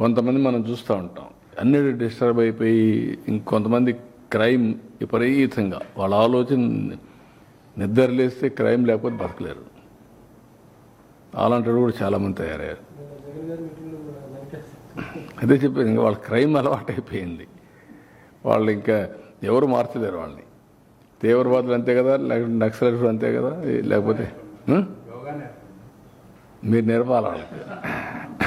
కొంతమంది మనం చూస్తూ ఉంటాం. అన్నిటి డిస్టర్బ్ అయిపోయి ఇంకొంతమంది క్రైమ్ విపరీతంగా వాళ్ళ ఆలోచన నిద్ర లేస్తే క్రైమ్ లేకపోతే బతకలేరు. అలాంటి కూడా చాలామంది తయారయ్యారు. అదే చెప్పేది ఇంకా వాళ్ళ క్రైమ్ అలవాటు అయిపోయింది వాళ్ళు ఇంకా ఎవరు మార్చలేరు వాళ్ళని. తీవ్రవాదులు అంతే కదా లేకపోతే నక్సలైట్లు అంతే కదా లేకపోతే మీరు నేర్పాలి వాళ్ళకి.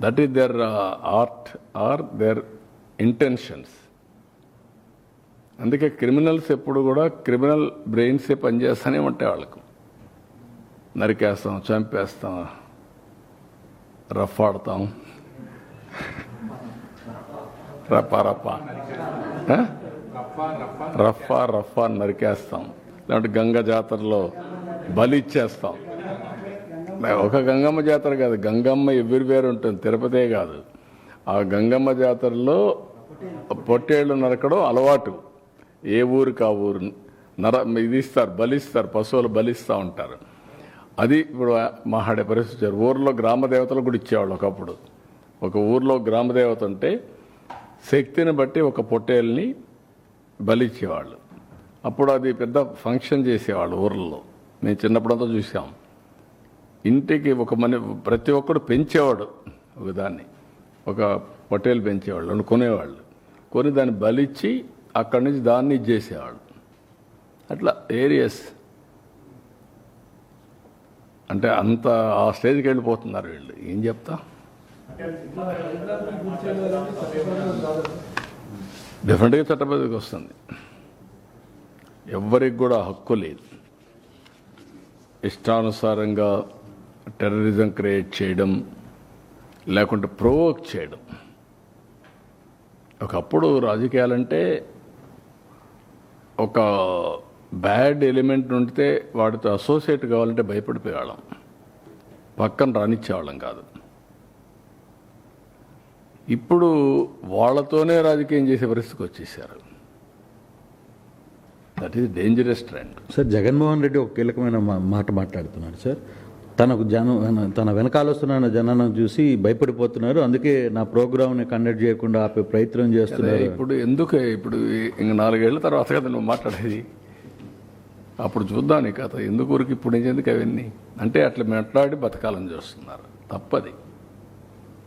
that is their art or their intentions అందుకే క్రిమినల్స్ ఎప్పుడు కూడా క్రిమినల్ బ్రెయిన్సే పనిచేస్తూనే ఉంటాయి వాళ్ళకు. నరికేస్తాం చంపేస్తాం రఫ్ ఆడతాం. రప్పా రప్పా రఫా రఫా నరికేస్తాం. లేదంటే గంగ జాతరలో బలి ఇచ్చేస్తాం. ఒక గంగమ్మ జాతర కాదు గంగమ్మ ఎవ్రీవేర్ ఉంటుంది తిరుపతే కాదు. ఆ గంగమ్మ జాతరలో పొట్టేళ్ళు నరకడం అలవాటు. ఏ ఊరికి ఆ ఊరు? నర ఇది ఇస్తారు బలిస్తారు పశువులు బలిస్తూ ఉంటారు. అది ఇప్పుడు మహాడే పరిస్థితి ఊర్లో గ్రామ దేవతలు కూడా ఇచ్చేవాళ్ళు ఒకప్పుడు. ఒక ఊర్లో గ్రామ దేవత ఉంటే శక్తిని బట్టి ఒక పొట్టేల్ని బలిచ్చేవాళ్ళు. అప్పుడు అది పెద్ద ఫంక్షన్ చేసేవాళ్ళు ఊర్లలో మేము చిన్నప్పుడంతా చూసాం. ఇంటికి ఒక మన ప్రతి ఒక్కడు పెంచేవాడు ఒకదాన్ని ఒక పొట్టేలు పెంచేవాళ్ళు కొనేవాళ్ళు. కొని దాన్ని బలిచ్చి అక్కడి నుంచి దాన్ని ఇచ్చేసేవాళ్ళు. అట్లా ఏరియస్. అంటే అంత ఆ స్టేజ్కి వెళ్ళిపోతున్నారు వీళ్ళు. ఏం చెప్తా? డెఫినెట్గా చట్టబద్ధకి వస్తుంది. ఎవ్వరికి కూడా హక్కు లేదు. ఇష్టానుసారంగా టెర్రరిజం క్రియేట్ చేయడం లేకుంటే ప్రోవోక్ చేయడం. ఒకప్పుడు రాజకీయాలంటే ఒక బ్యాడ్ ఎలిమెంట్ ఉంటే వాటితో అసోసియేట్ కావాలంటే భయపడిపోయేవాళ్ళం. పక్కన రానిచ్చేవాళ్ళం కాదు. ఇప్పుడు వాళ్ళతోనే రాజకీయం చేసే పరిస్థితికి వచ్చేసారు. That is dangerous trend sir Jaganmohan Reddy ఒక కీలకమైన మా- మాట మాట్లాడుతున్నాడు సార్. తనకు జనం తన వెనకాల వస్తున్న జనాన్ని చూసి భయపడిపోతున్నారు. అందుకే నా ప్రోగ్రామ్ని కండక్ట్ చేయకుండా ఆపే ప్రయత్నం చేస్తున్నారు. ఇప్పుడు ఎందుకు ఇప్పుడు ఇంక నాలుగేళ్ళ తర్వాత కదా నువ్వు మాట్లాడేది? అప్పుడు చూద్దాం నీ కథ. ఎందుకు ఊరికి ఇప్పుడు ఎందుకు అవన్నీ? అంటే అట్లా మాట్లాడి బతకాలని చూస్తున్నారు. తప్పది.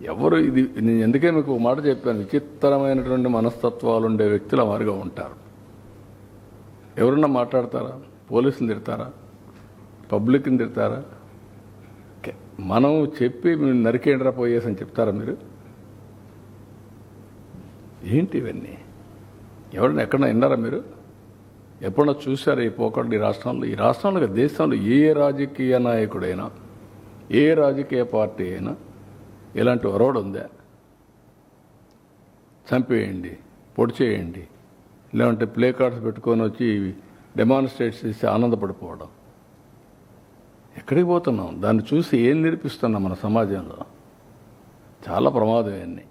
ఎవరు ఇది నేను ఎందుకే మీకు ఒక మాట చెప్పాను? విచిత్రమైనటువంటి మనస్తత్వాలు ఉండే వ్యక్తులు వారిగా ఉంటారు. ఎవరన్నా మాట్లాడతారా? పోలీసులు తిడతారా? పబ్లిక్ని తిడతారా? మనం చెప్పి నరికేండ్రా పోయేసి అని చెప్తారా మీరు? ఏంటి ఇవన్నీ? ఎవరైనా ఎక్కడన్నా విన్నారా మీరు? ఎప్పుడన్నా చూసారా ఈ పోకడు ఈ రాష్ట్రంలో? ఈ రాష్ట్రంలో దేశంలో ఏ రాజకీయ నాయకుడైనా ఏ రాజకీయ పార్టీ అయినా ఇలాంటి ఒరవడు ఉందా? చంపేయండి పొడిచేయండి లేదంటే ప్లే కార్డ్స్ పెట్టుకొని వచ్చి డెమాన్స్ట్రేట్ చేసి ఆనందపడిపోవడం. ఎక్కడికి పోతున్నాం? దాన్ని చూసి ఏం నేర్పిస్తున్నాం మన సమాజంలో? చాలా ప్రమాదం ఇవన్నీ.